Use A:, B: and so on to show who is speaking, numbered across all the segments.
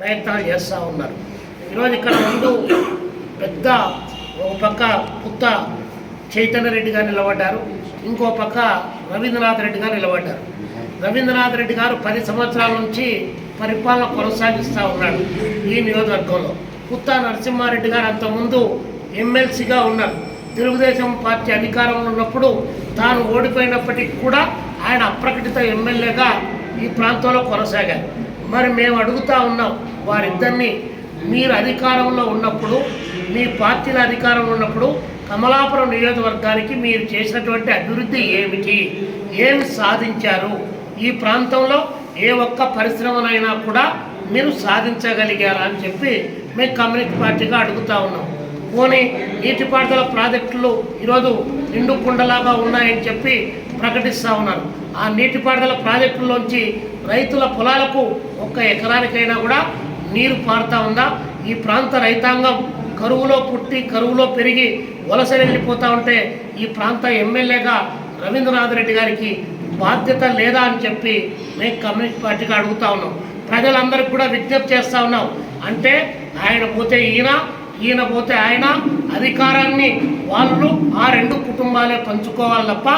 A: ప్రయత్నాలు చేస్తూ ఉన్నారు. ఈరోజు ఇక్కడ ముందు పెద్ద ఒక పక్క పుత్త చైతన్య రెడ్డి గారు నిలబడ్డారు. ఇంకో పక్క రవీంద్రనాథ్ రెడ్డి గారు నిలబడ్డారు. రవీంద్రనాథ్ రెడ్డి గారు పది సంవత్సరాల నుంచి పరిపాలన కొనసాగిస్తూ ఉన్నాడు ఈ నియోజకవర్గంలో. పుత్త నరసింహారెడ్డి గారు అంతకుముందు ఎమ్మెల్సీగా ఉన్నారు. తెలుగుదేశం పార్టీ అధికారంలో ఉన్నప్పుడు తాను ఓడిపోయినప్పటికీ కూడా ఆయన అప్రకటిత ఎమ్మెల్యేగా ఈ ప్రాంతంలో కొనసాగారు. మరి మేము అడుగుతా ఉన్నాం వారిద్దరిని. మీరు అధికారంలో ఉన్నప్పుడు మీ పార్టీల అధికారంలో ఉన్నప్పుడు కమలాపురం నియోజకవర్గానికి మీరు చేసినటువంటి అభివృద్ధి ఏమిటి? ఏమి సాధించారు? ఈ ప్రాంతంలో ఏ ఒక్క పరిశ్రమనైనా కూడా మీరు సాధించగలిగారా అని చెప్పి మేము కమ్యూనిస్ట్ పార్టీగా అడుగుతా ఉన్నాం. పోనీ నీటిపారుదల ప్రాజెక్టులు ఈరోజు నిండు కుండలాగా ఉన్నాయని చెప్పి ప్రకటిస్తూ ఉన్నారు. ఆ నీటిపారుదల ప్రాజెక్టుల్లోంచి రైతుల పొలాలకు ఒక్క ఎకరానికైనా కూడా నీరు పారుతూ ఉందా? ఈ ప్రాంత రైతాంగం కరువులో పుట్టి కరువులో పెరిగి వలస వెళ్ళిపోతూ ఉంటే ఈ ప్రాంత ఎమ్మెల్యేగా రవీంద్రనాథ్ రెడ్డి గారికి బాధ్యత లేదా అని చెప్పి మేము కమ్యూనిస్ట్ పార్టీగా అడుగుతా ఉన్నాం. ప్రజలందరికీ కూడా విజ్ఞప్తి చేస్తూ ఉన్నాం. అంటే ఆయన పోతే ఈయన ఈయన పోతే ఆయన అధికారాన్ని వాళ్ళు ఆ రెండు కుటుంబాలే పంచుకోవాలి తప్ప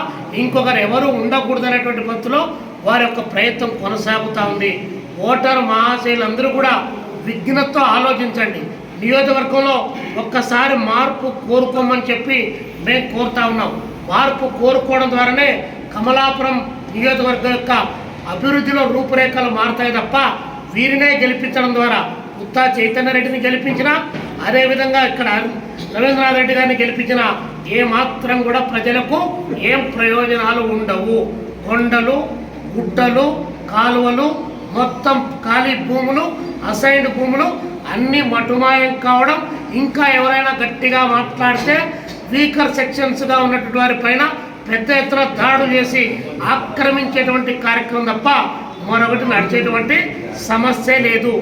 A: ఇంకొకరు ఎవరు ఉండకూడదనేటువంటి పద్ధతిలో వారి యొక్క ప్రయత్నం కొనసాగుతూ ఉంది. ఓటర్ మహాశయులందరూ కూడా విఘ్నతో ఆలోచించండి. నియోజకవర్గంలో ఒక్కసారి మార్పు కోరుకోమని చెప్పి మేము కోరుతా ఉన్నాం. మార్పు కోరుకోవడం ద్వారానే కమలాపురం నియోజకవర్గం యొక్క అభివృద్ధిలో రూపురేఖలు మారుతాయి తప్ప వీరినే గెలిపించడం ద్వారా ఉత్తా చైతన్య రెడ్డిని గెలిపించినా అదేవిధంగా ఇక్కడ రవీంద్రనాథ్ రెడ్డి గారిని గెలిపించిన ఏమాత్రం కూడా ప్రజలకు ఏం ప్రయోజనాలు ఉండవు. కొండలు గుట్టలు కాలువలు మొత్తం ఖాళీ భూములు అసైన్డ్ భూములు అన్నీ మటుమాయం కావడం ఇంకా ఎవరైనా గట్టిగా మాట్లాడితే వీకర్ సెక్షన్స్గా ఉన్నటువంటి వారి పైన పెద్ద ఎత్తున దాడులు చేసి ఆక్రమించేటువంటి కార్యక్రమం తప్ప మరొకటి నడిచేటువంటి సమస్య లేదు.